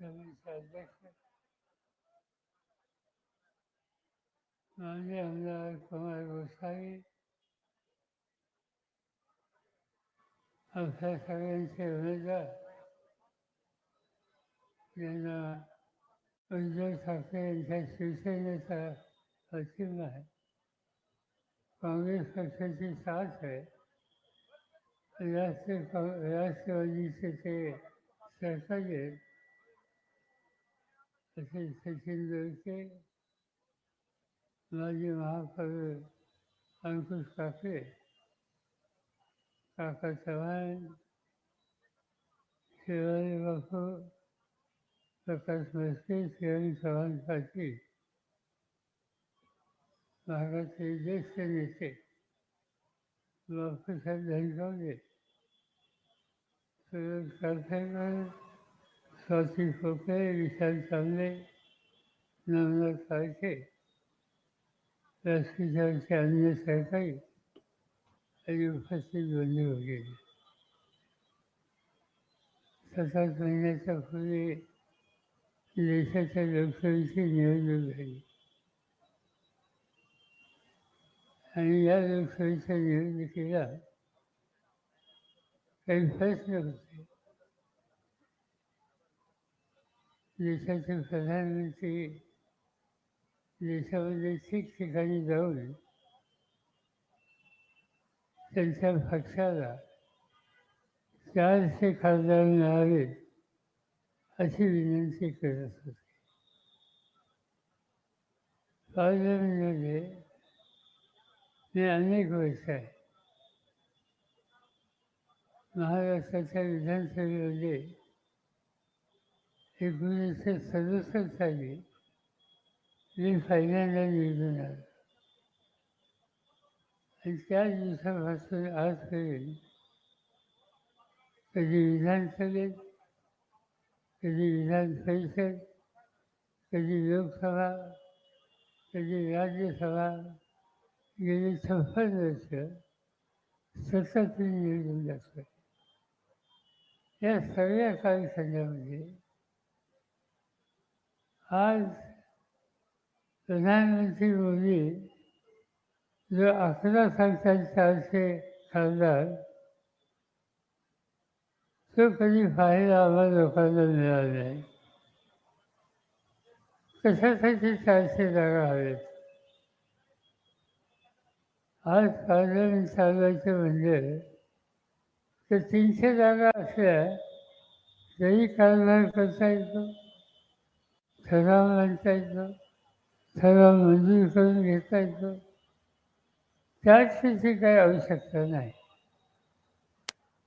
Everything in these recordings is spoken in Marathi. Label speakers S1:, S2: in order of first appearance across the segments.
S1: समितीचे अध्यक्ष माननीय आमदार कुमार गोसावी आमच्या सगळ्यांचे उमेदवार ज्यांना उद्धव ठाकरे यांच्या शिवसेनेचा पाठिंबा आहे काँग्रेस पक्षाची साथ आहे राष्ट्रीय राष्ट्रवादीचे ते सरकारी तसेच सचिन दोडके माजी महाकवी अंकुश काके काका चव्हाण शिवाजी बापू प्रकाश मस्के शिवाजी चव्हाण पाटील भागाचे ज्येष्ठ नेते बापूसाहेब धनगावले सुरेश कालसेकर स्वाती खोके विशाल चांगले नवनाथ काळके व्यासपीठावरचे अन्य सहकारी आणि उपस्थित बंधू वगैरे. सात आठ महिन्याच्या पूर्वी देशाच्या लोकसभेची निवडणूक झाली. आणि या लोकसभेच्या निवडणुकीला काही प्रश्न होते देशाचे प्रधानमंत्री देशामध्ये ठिकठिकाणी जाऊन त्यांच्या पक्षाला चारशे खासदार मिळावेत अशी विनंती करत होते. पार्लमेंटमध्ये म्हणजे मी अनेक वर्ष आहे महाराष्ट्राच्या विधानसभेमध्ये एकोणीसशे सदुसष्ट साली मी पहिल्यांदा निवडून आलो. आणि त्या दिवसापासून आजपर्यंत कधी विधानसभेत कधी विधान परिषद कधी लोकसभा कधी राज्यसभा गेली छप्पन वर्ष सतत निवडून जातो या सगळ्या कालखंडामध्ये आज प्रधानमंत्री मोदी जो अकरा सांगतात चारशे खासदार तो कधी फायदा आम्हाला लोकांना मिळाला नाही. कशासाठी चारशे जागा हवेत? आज पार्लमेंट चालवायचं म्हणजे तर तीनशे जागा असल्या तरी कारभार करता येतो? ठराव मांडता येतो ठराव मंजूर करून घेता येतो त्याची काही आवश्यकता नाही.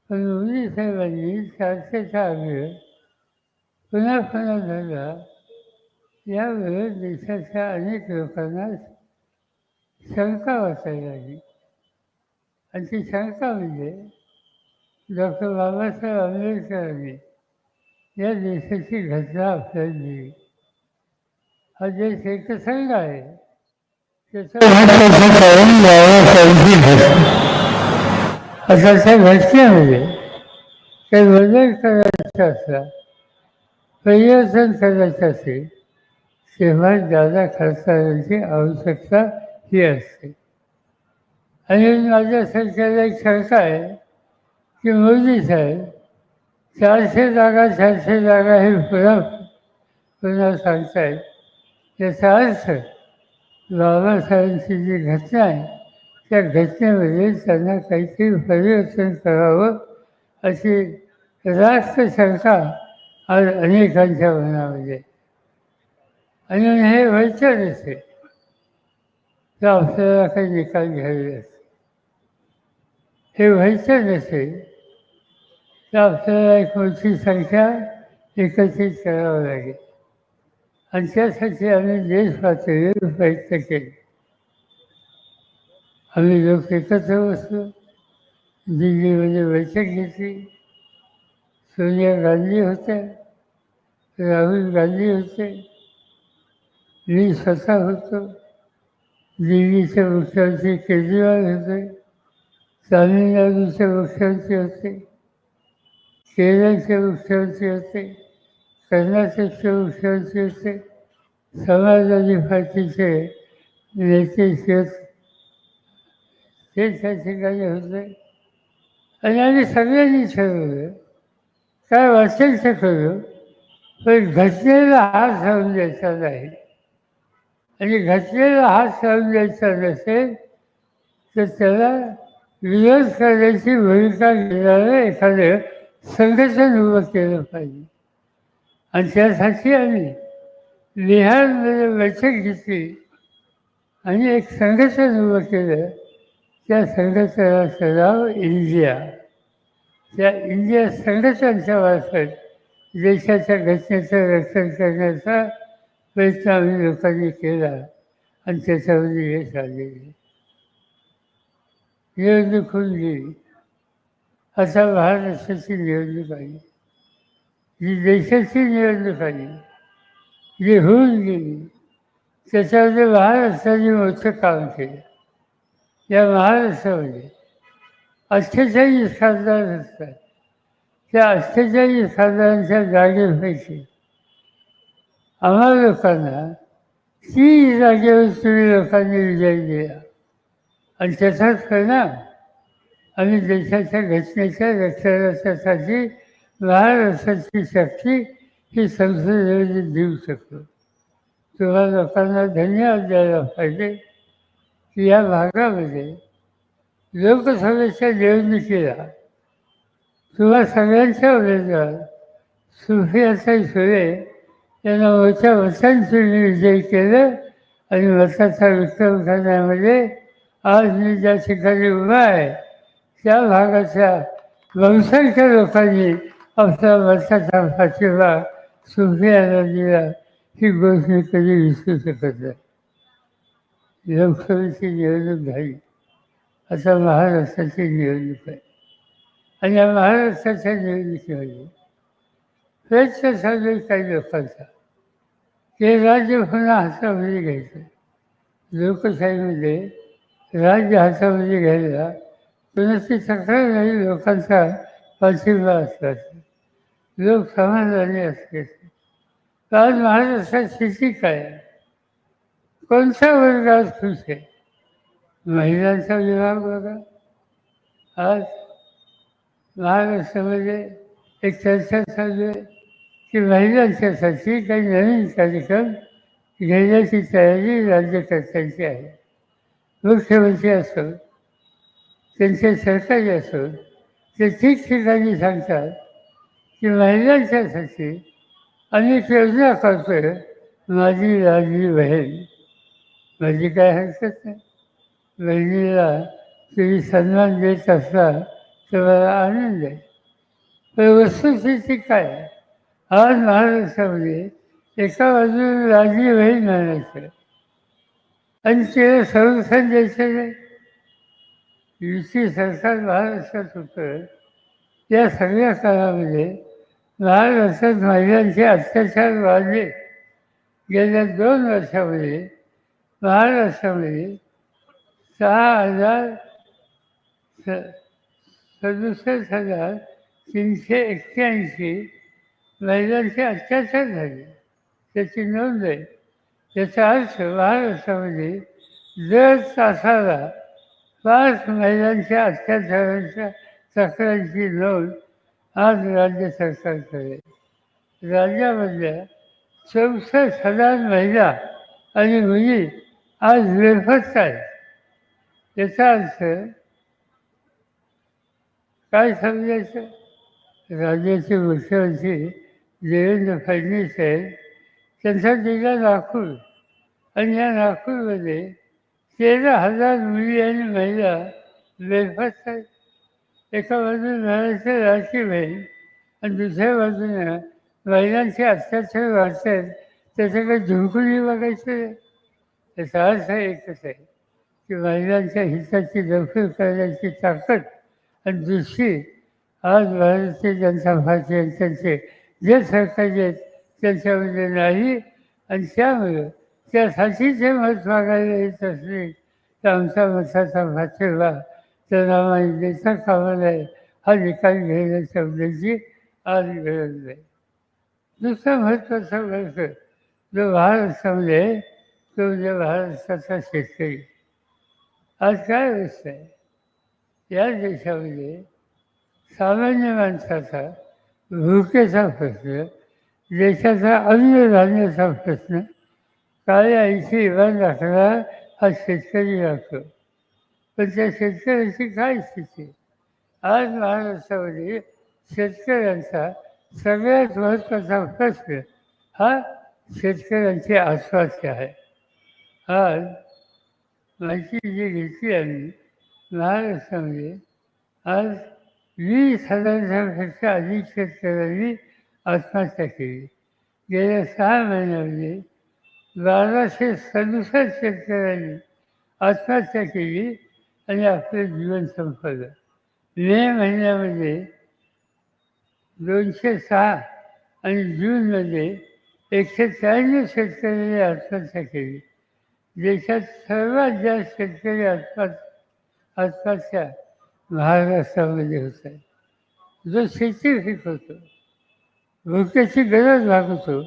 S1: पण मोदी साहेबांनी चारशेचा आग्रह पुन्हा पुन्हा झाला यावेळेस देशाच्या अनेक लोकांना शंका वाचायला लागली. आणि ती शंका म्हणजे डॉक्टर बाबासाहेब आंबेडकरांनी या देशाची घटना आपल्याला दिली. हा देश एकसंघ आहे आता त्या घटनेमध्ये काही बदल करायचा असला परिवर्तन करायचं असेल तेव्हा जादा खासदारांची आवश्यकता ही असते. आणि माझ्या सरकारला एक शंका आहे की मोदी साहेब चारशे जागा चारशे जागा हे पुन्हा पुन्हा सांगतायत? याचा अर्थ बाबासाहेबांची जी घटना आहे त्या घटनेमध्ये त्यांना काहीतरी परिवर्तन करावं अशी रास्त शंका आज अनेकांच्या मनामध्ये आणि हे व्हायचं नसेल तर आपल्याला काही निकाल घ्यावे असते हे व्हायचं नसेल तर आपल्याला एक मोठी संख्या एकत्रित करावं लागेल आणि त्यासाठी आम्ही देश पातळीवर प्रयत्न केले. आम्ही लोक एकत्र बसलो. दिल्लीमध्ये बैठक घेतली. सोनिया गांधी होत्या. राहुल गांधी होते. मी स्वतः होतो. दिल्लीचे मुख्यमंत्री केजरीवाल होते. तामिळनाडूचे मुख्यमंत्री होते. केरळचे मुख्यमंत्री होते. कर्नाटकचे मुख्यमंत्री होते समाजवादी पार्टीचे नेते शेत ते त्या ठिकाणी होते. आणि आम्ही सगळ्यांनी ठरवलं. काय वाचेल ते करू. पण घटनेला हात लावून द्यायचा नाही. आणि घटनेला हात लावून द्यायचा नसेल तर त्याला विरोध करण्याची भूमिका घेणारं एखादं संघटन उभं केलं पाहिजे. आणि त्यासाठी आम्ही बिहारमध्ये बैठक घेतली. आणि एक संघटन उभं केलं. त्या संघटनाचं नाव इंडिया. त्या इंडिया संघटनच्या मार्फत देशाच्या घटनेचं रक्षण करण्याचा प्रयत्न आम्ही लोकांनी केला. आणि त्याच्यामध्ये यश आलेले निवडणूक होऊन गेली. असा महाराष्ट्राची निवडणूक आली जी देशाची निवडणूक आली जी होऊन गेली त्याच्यामध्ये महाराष्ट्राने मोठं काम केलं. या महाराष्ट्रामध्ये अठ्ठेचाळीस खासदार असतात. त्या अठ्ठेचाळीस खासदारांच्या जागेपैकी आम्हा लोकांना तीन जागेवर तुम्ही लोकांनी विजय दिला. आणि त्याचाच परिणाम आम्ही देशाच्या घटनेच्या रक्षणासाठी महाराष्ट्राची शक्ती ही संसदेने देऊ शकतो. तुम्हा लोकांना धन्यवाद द्यायला पाहिजे की या भागामध्ये लोकसभेच्या निवडणुकीला तुम्हा सगळ्यांच्या उमेदवार सुफियासाई सुरे यांना मोठ्या मतांची विजय केलं आणि वसाचा विक्रम करण्यामध्ये आज मी ज्या ठिकाणी उभा आहे त्या भागाच्या बहुसंख्य लोकांनी आपल्या मताचा पाठिंबा सुफियाला दिला ही गोष्ट मी कधी विसरू शकत नाही. लोकसभेची निवडणूक झाली. आता महाराष्ट्राची निवडणूक आहे. आणि या महाराष्ट्राच्या निवडणुकीमध्ये प्रयत्न चालू काही लोकांचा. ते राज्य पुन्हा हातामध्ये घ्यायचं. लोकशाहीमध्ये राज्य हातामध्ये घ्यायला कुणाची तक्रार नाही लोकांचा पाठिंबा असतात लोक समाधानी असते. आज महाराष्ट्रात स्थिती काय? कोणत्या वर्गात खुश आहे? महिलांचा विभाग बघा. आज महाराष्ट्रामध्ये एक चर्चा चालू आहे की महिलांच्यासाठी काही नवीन कार्यक्रम घेण्याची तयारी राज्यकर्त्यांची आहे. मुख्यमंत्री असो त्यांचे सरकारी असो ते ठिकठिकाणी सांगतात की महिलांच्यासाठी अनेक योजना करतोय? माझी लाडली बहीण. माझी काय हरकत नाही. बहिणीला तुम्ही सन्मान देत असला तर मला आनंद आहे. पण वस्तुस्थिती काय? आहे? आज महाराष्ट्रामध्ये एका बाजूला लाडली बहीण म्हणायचं आणि तिला संरक्षण द्यायचं नाही. युती सरकार महाराष्ट्रात होतं. या सगळ्या काळामध्ये महाराष्ट्रात महिलांचे अत्याचार वाढले. गेल्या दोन वर्षामध्ये महाराष्ट्रामध्ये सहा हजार स सदुसष्ट हजार तीनशे एक्क्याऐंशी महिलांचे अत्याचार झाले. त्याची नोंद आहे. त्याचा अर्थ महाराष्ट्रामध्ये दर तासाला पाच महिलांच्या अत्याचारांच्या तक्रारीची नोंद आज राज्य सरकार राज्यामधल्या चौसष्ट हजार महिला आणि मुली आज बेफस्त आहेत. याचा अर्थ काय समजायचं? राज्याचे मुख्यमंत्री देवेंद्र फडणवीस आहेत. त्यांचा जिल्हा नागपूर आणि या नागपूरमध्ये तेरा हजार मुली आणि महिला बेफस्त आहेत. एका बाजूने म्हणायचं राखी बहीण आणि दुसऱ्या बाजूने महिलांचे अत्याचार वाढतात आहेत त्याच्याकडे झुंकूनही बघायचं. नाही त्याचा अर्थ एकच आहे की महिलांच्या हिताची दखल करण्याची ताकद आणि दुसरी आज भारतीय जनता पार्टी यांच्याचे जे सरकारी आहेत त्यांच्यामध्ये नाही आणि त्यामुळं त्यासाठी जे मत मागायला येत असले तर आमच्या मताचा पाठिंबा त्यांना आम्हाला कामा नये हा निकाल घेण्याच्या उद्देशी आज गरज नाही दुसरा महत्त्वाचा वर्ष जो महाराष्ट्रामध्ये आहे, तो म्हणजे महाराष्ट्राचा शेतकरी आज काय अवस्था आहे या देशामध्ये सामान्य माणसाचा भुकेचा प्रश्न देशाचा अन्नधान्याचा प्रश्न काळ्या ऐंशी इमान राखणारा हा शेतकरी राखतो पण त्या शेतकऱ्याची काय स्थिती? आज महाराष्ट्रामध्ये शेतकऱ्यांचा सगळ्यात महत्त्वाचा प्रश्न हा शेतकऱ्यांची आश्वास्य आहे. आज माहिती जी घेतली आम्ही महाराष्ट्रामध्ये आज वीस हजारापेक्षा अधिक शेतकऱ्यांनी आत्महत्या केली. गेल्या सहा महिन्यामध्ये बाराशे सदुसष्ट शेतकऱ्यांनी आत्महत्या केली. आणि आपलं जीवन संपलं. मे महिन्यामध्ये दोनशे सहा आणि जूनमध्ये एकशे त्र्याण्णव शेतकऱ्यांनी आत्महत्या केली. देशात सर्वात जास्त शेतकरी आत्महत्या आत्महत्या महाराष्ट्रामध्ये होत आहे. जो शेती शिकवतो भुकेची गरज भागवतो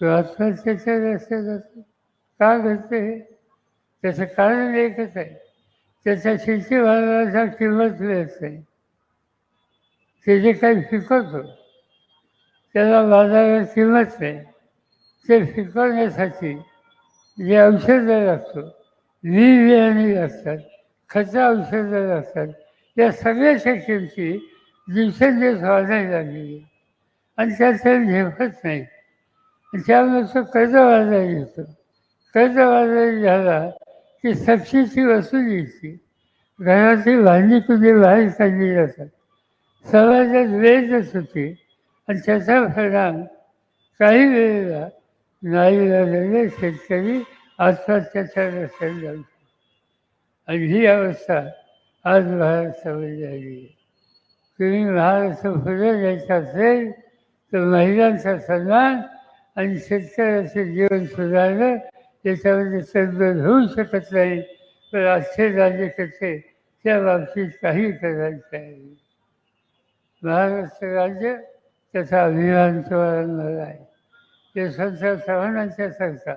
S1: तो आत्महत्येच्या रस्त्यात जातो. का घडतं हे? त्याचं कारण एकच आहे. त्याच्या शेतीमालाला किंमत मिळत. नाही ते जे काही पिकवतो त्याला बाजारात किंमत नाही ते पिकवण्यासाठी जे औषधं लागतो बी बियाणे लागतात खतं औषधं लागतात या सगळ्याच्या किमती दिवसेंदिवस वाढायला लागलेली आणि त्याचं झेपत नाही. त्यामुळे तो कर्ज वाजायला येतो. कर्ज वाजायला झाला की सक्तीची वसुलीची घरातील भांडी कुठे बाहेर काढली जातात समाजात वेळच होती आणि त्याचा परिणाम काही वेळेला नाही झालेले शेतकरी आत्महत्याच्या रस्त्यात जाऊ शकतो आणि ही अवस्था आज महाराष्ट्रामध्ये झाली आहे. तुम्ही महाराष्ट्र पुढे जायचं असेल तर महिलांचा सन्मान आणि शेतकऱ्याचं जीवन सुधारणं याच्यामध्ये तडजोड होऊ शकत नाही पण आजचे राज्यकर्ते त्या बाबतीत काही करायचं आहे. महाराष्ट्र राज्य त्याचा अभिमान वारंवार आहे. ते संसार चव्हाणांच्या सारखा.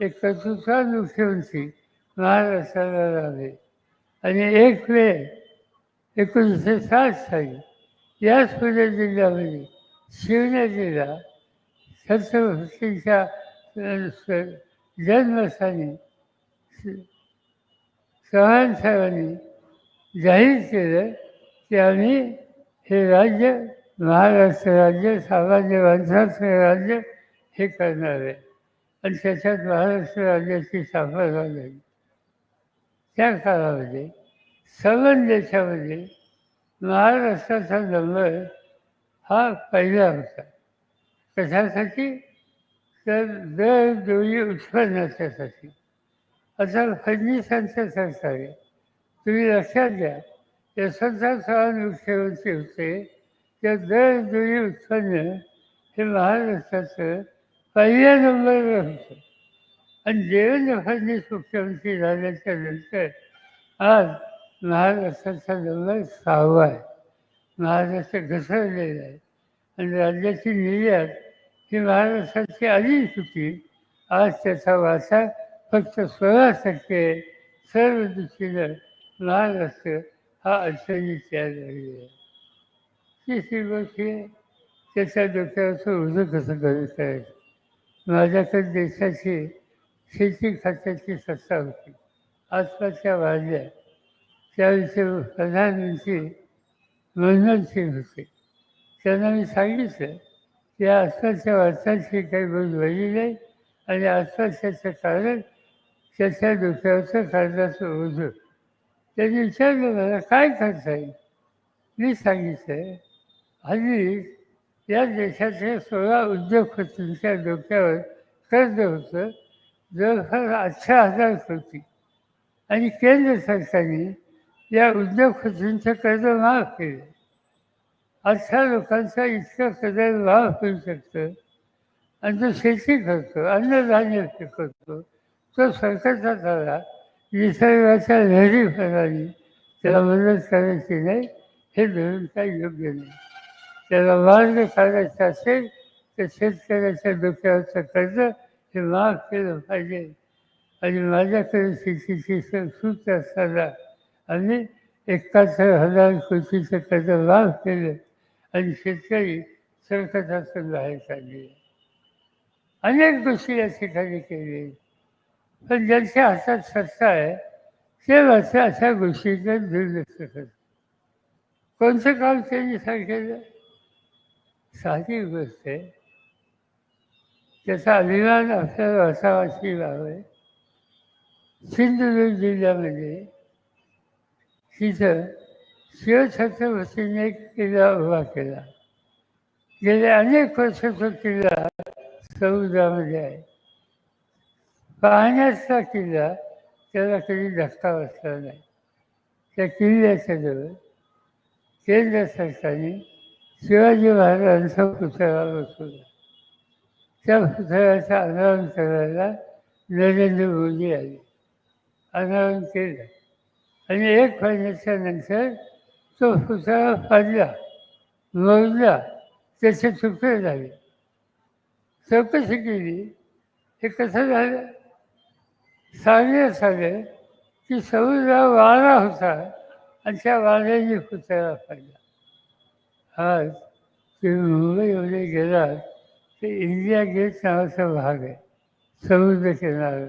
S1: एक कर्तृत्वान मुख्यमंत्री महाराष्ट्राला लाभले आणि एक वेळ एकोणीसशे साठ साली याच पुणे जिल्ह्यामध्ये शिवने जिल्हा छत्रपतींच्या जन्मस्थानी स- चव्हाण साहेबांनी जाहीर केलं की आम्ही हे राज्य महाराष्ट्र राज्य सामान्य माणसाचं राज्य हे करणार आहे. आणि त्याच्यात महाराष्ट्र राज्याची स्थापना झाली त्या काळामध्ये सर्व देशामध्ये महाराष्ट्राचा नंबर हा पहिला होता. कशासाठी? तर दर डोळी उत्पन्नाच्यासाठी आता फडणवीसांचं सरकार तुम्ही लक्षात घ्या यशवंतराव चव्हाण मुख्यमंत्री होते. त्या दर डोळी उत्पन्न हे महाराष्ट्राचं पहिल्या नंबरवर होतं. आणि देवेंद्र फडणवीस मुख्यमंत्री झाल्याच्यानंतर आज महाराष्ट्राचा नंबर सहावा आहे. महाराष्ट्र घसरलेला आहे. आणि राज्याची निर्यात ही महाराष्ट्राची आधीच होती. आज त्याचा वाटा फक्त सोळा टक्के सर्व दृष्टीनं महाराष्ट्र हा अडचणी तयार झालेला आहे. तिसरी गोष्ट त्याच्या डोक्यावरचं ओझं कसं करत आहे माझ्याकडे देशाची शेती खात्याची सत्ता होती. आसपासच्या वाढल्या. त्याविषयी प्रधानमंत्री मनमोहन सिंग होते. त्यांना मी सांगितलं या आसपासच्या वारसाची काही बोल झाली नाही आणि आसपासच्याचं कारण त्याच्या डोक्यावरचं कर्जाचं ओझं. त्यांनी विचारलं मला काय करता येईल मी सांगितलं हल्ली या देशाच्या सोळा उद्योगपतींच्या डोक्यावर कर्ज होतं. जवळपास अठरा हजार कोटी. आणि केंद्र सरकारने या उद्योगपतींचं कर्ज माफ केलं. अशा लोकांचा इतकं कदा लाभ होऊ शकतं? आणि जो शेती करतो अन्नधान्य करतो तो सरकारचा झाला निसर्गाच्या लहरीपणाने त्याला मदत करायची नाही हे धरून काय योग्य नाही. त्याला मार्ग काढायचा असेल तर शेतकऱ्याच्या डोक्यावरचं कर्ज हे माफ केलं पाहिजे. आणि माझ्याकडे शेतीची सूत्र असताना आम्ही एकाहत्तर हजार कोटीचं कर्ज माफ केलं. आणि शेतकरी संकटातून बाहेर चालले अनेक गोष्टी या ठिकाणी केली. पण ज्यांच्या हातात सत्ता आहे ते मात्र अशा गोष्टीकडे दुर्लक्ष करतात कोणतं काम त्यांनी सांगितलं? साधी गोष्ट आहे. त्याचा अभिमान आपल्याला असावाची बाब आहे सिंधुदुर्ग जिल्ह्यामध्ये तिथं शिवछत्रपतीने एक किल्ला उभा केला. गेले अनेक वर्ष तो किल्ला समुद्रामध्ये आहे. पाहण्याचा किल्ला त्याला कधी धक्का बसला नाही. त्या किल्ल्याच्या जवळ केंद्र सरकारने शिवाजी महाराजांचा पुतळा बसवला. त्या पुतळ्याचं अनावरण करायला नरेंद्र मोदी आले. अनावरण केलं. आणि एक महिन्याच्या नंतर तो पुतळा पाडला मोडला त्याचे तुकडे झाले. चौकशी केली हे कसं झालं? सांगण्यात झाले की समुद्रा वारा होता आणि त्या वाऱ्याने पुतळा पाडला आज तुम्ही मुंबईमध्ये गेलात ते इंडिया गेट नावाचा भाग आहे. समुद्र किनारा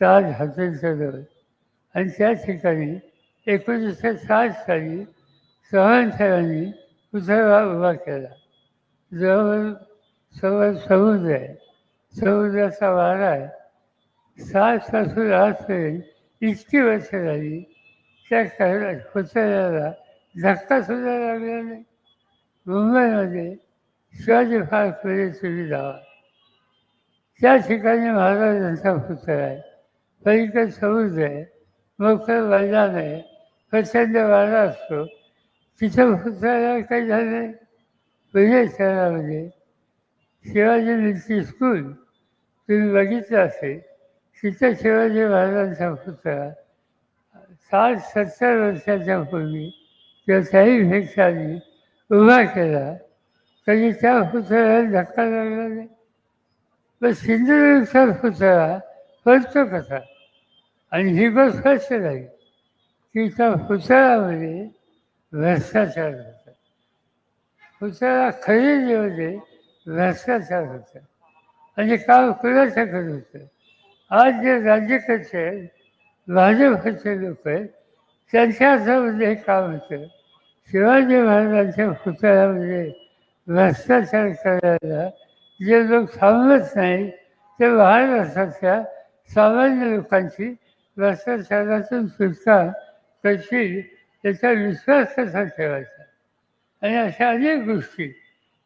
S1: ताज हॉटेलचा जवळ आणि त्या ठिकाणी एकोणीसशे साठ साली चव्हाण साहेबांनी पुतळा उभा केला. जवळ समोर समुद्र आहे. समुद्राचा वारा आहे. सातपासून आजपर्यंत इतकी वर्ष झाली त्या कारण पुतळ्याला धक्कासुद्धा लागला नाही. मुंबईमध्ये शिवाजी पार्कमध्ये तुम्ही जावा त्या ठिकाणी महाराजांचा पुतळा आहे. पलीकडे समुद्र आहे. मोकळं मैदान आहे. प्रचंड वारा असतो. तिथं पुतळ्याला काही झालं नाही. शहरामध्ये शिवाजी मिल्ट्री स्कूल तुम्ही बघितलं असेल तिथं शिवाजी महाराजांचा पुतळा साठ सत्तर वर्षाच्या पूर्वी किंवा त्याही आधी उभा केला. तरी त्या पुतळ्याला धक्का लागला नाही. पण सिंधुदुर्गचा पुतळा फरतो कसा? आणि ही गोष्ट स्पष्ट झाली की त्या पुतळ्यामध्ये भ्रष्टाचार होता पुतळा खरेदीमध्ये भ्रष्टाचार होता. आणि काम कुणाच्याकडे होतं. आज जे राज्यकर्ते आहेत भाजपचे लोक आहेत त्यांच्या हातामध्ये हे काम होतं. शिवाजी महाराजांच्या पुतळ्यामध्ये भ्रष्टाचार करायला जे लोक थांबत नाही ते महाराष्ट्राच्या सामान्य लोकांची भ्रष्टाचारातून सुटका कशी त्याचा विश्वास कसा ठेवायचा? आणि अशा अनेक गोष्टी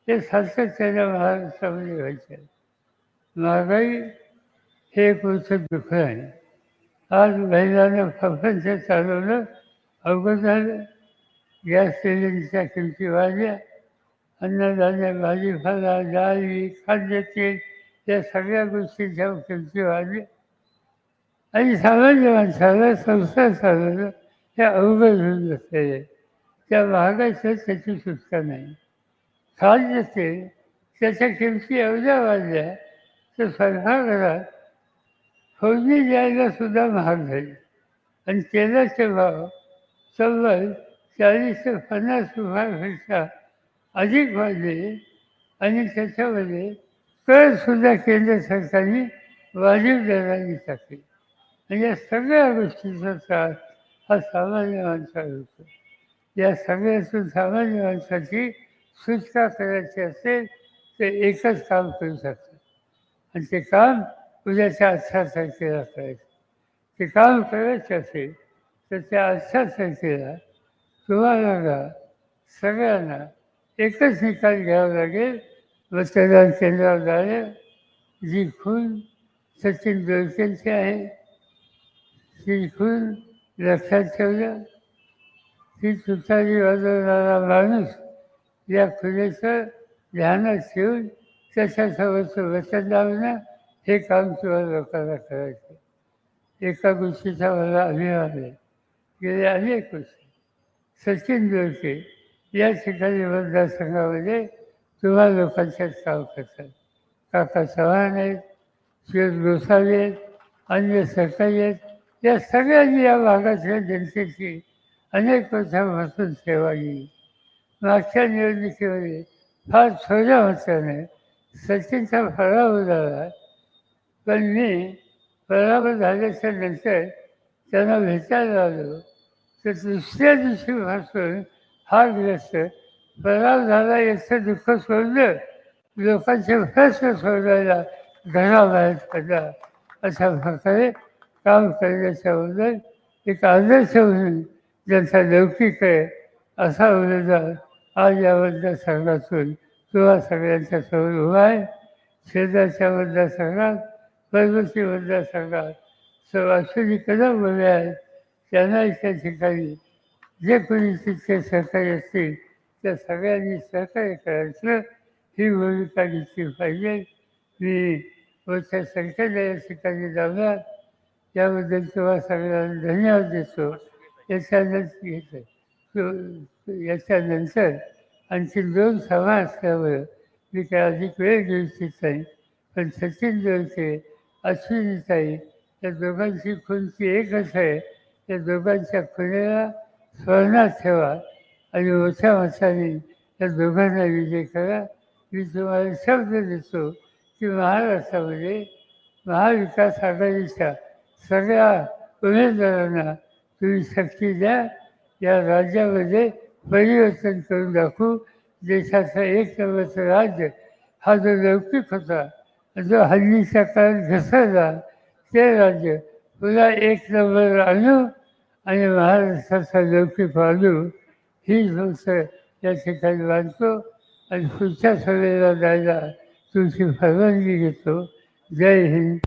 S1: ते सातत्याने महाराष्ट्रामध्ये व्हायच्या महागाई हे एक मोठं दुःख आहे. आज महिलांना प्रपंच चालवलं अवघड झालं. गॅस सिलेंडरच्या किमती वाढल्या. अन्नधान्य भाजीपाला डाळी खाद्यतेल या सगळ्या गोष्टींच्या किमती वाढल्या. आणि सामान्य माणसाला संसार चालवलं त्या अवघड होऊन बसलेले त्या महागाईचं त्याची सुटका नाही. खाद्य जसे त्याच्या किमती एवढ्या वाढल्या तर स्वयंपाकघरात फौजी द्यायला सुद्धा महाग झाली. आणि तेलाचे भाव तब्बल चाळीस ते पन्नास रुपयापेक्षा अधिक वाढले आणि त्याच्यामध्ये करसुद्धा केंद्र सरकारने वाढीव दराने टाकले. आणि या सगळ्या गोष्टीचा त्रास हा सामान्य माणसा होतो. या सगळ्यातून सामान्य माणसाची सुटका करायची असेल तर एकच काम करू शकतं. आणि ते काम उद्याच्या अठरा तारखेला करायचं. ते काम करायचे असेल तर त्या अठरा तारखेला तुम्हाला सगळ्यांना एकच निकाल घ्यावा लागेल मतदान केंद्रावर जाणे जी खून सचिन डोळकेंची आहे ती खून लक्षात ठेवलं? ती तुतारी वाजवणारा माणूस या खुलेचं ध्यानात ठेवून त्याच्यासोबतचं वचन लावणं हे काम किंवा लोकांना करायचं. एका गोष्टीचा मला अभिमान आहे. गेले अनेक गोष्टी सचिन दोळके या ठिकाणी मतदारसंघामध्ये तुम्हा लोकांच्याच काम करतात. काका चव्हाण आहेत शिव गोसावी आहेत अन्य सहकारी आहेत या सगळ्यांनी या भागातल्या जनतेची अनेक वर्षांपासून सेवा केली मागच्या निवडणुकीमध्ये फार थोड्या मतदाने सचिनचा पराभव झाला पण मी पराभव झाल्याच्यानंतर त्यांना भेटायला आलो तर दुसऱ्या दिवशीपासून हारग्रस्त पराभव झाला याचं दुःख सोडलं? लोकांचे प्रश्न सोडायला घराबाहेर पडला अशा प्रकारे काम करण्याच्या अगोदर एक आदर्श म्हणून ज्यांचा लौकिक आहे असा उमेदवार आज या मतदारसंघातून किंवा सगळ्यांच्या समोर उभा आहे शेजारच्या मतदारसंघात पर्वती मतदारसंघात अश्विनी कदम उभे आहेत त्यांनाही त्या ठिकाणी जे कोणी तिथे सहकारी असतील त्या सगळ्यांनी सहकार्य करायचं. ही भूमिका घेतली पाहिजे. मी मोठ्या संख्येने या ठिकाणी जाणार. याबद्दल तुम्हाला सगळ्यांना धन्यवाद देतो. याच्यानंतर घेतो. याच्यानंतर आणखी दोन सभा असल्यामुळं मी काय अधिक वेळ घेऊ इच्छित. नाही पण सचिन देवचे अश्विनीताई या दोघांची खुंची एकच आहे. त्या दोघांच्या खुनेला स्मरणात ठेवा आणि मोठ्या मताने या दोघांना विजय करा. मी तुम्हाला शब्द देतो की महाराष्ट्रामध्ये महाविकास आघाडीच्या सगळ्या उमेदवारांना तुम्ही शक्ती द्या. या राज्यामध्ये परिवर्तन करून दाखवू. देशाचा एक नंबरचं राज्य हा जो लौकिक होता जो हल्लीच्या काळात घसरला ते राज्य पुन्हा एक नंबर आणू आणि महाराष्ट्राचा लौकिक आणू ही गोष्ट या ठिकाणी मानतो आणि पुढच्या सभेला जायला तुमची परवानगी घेतो. जय हिंद.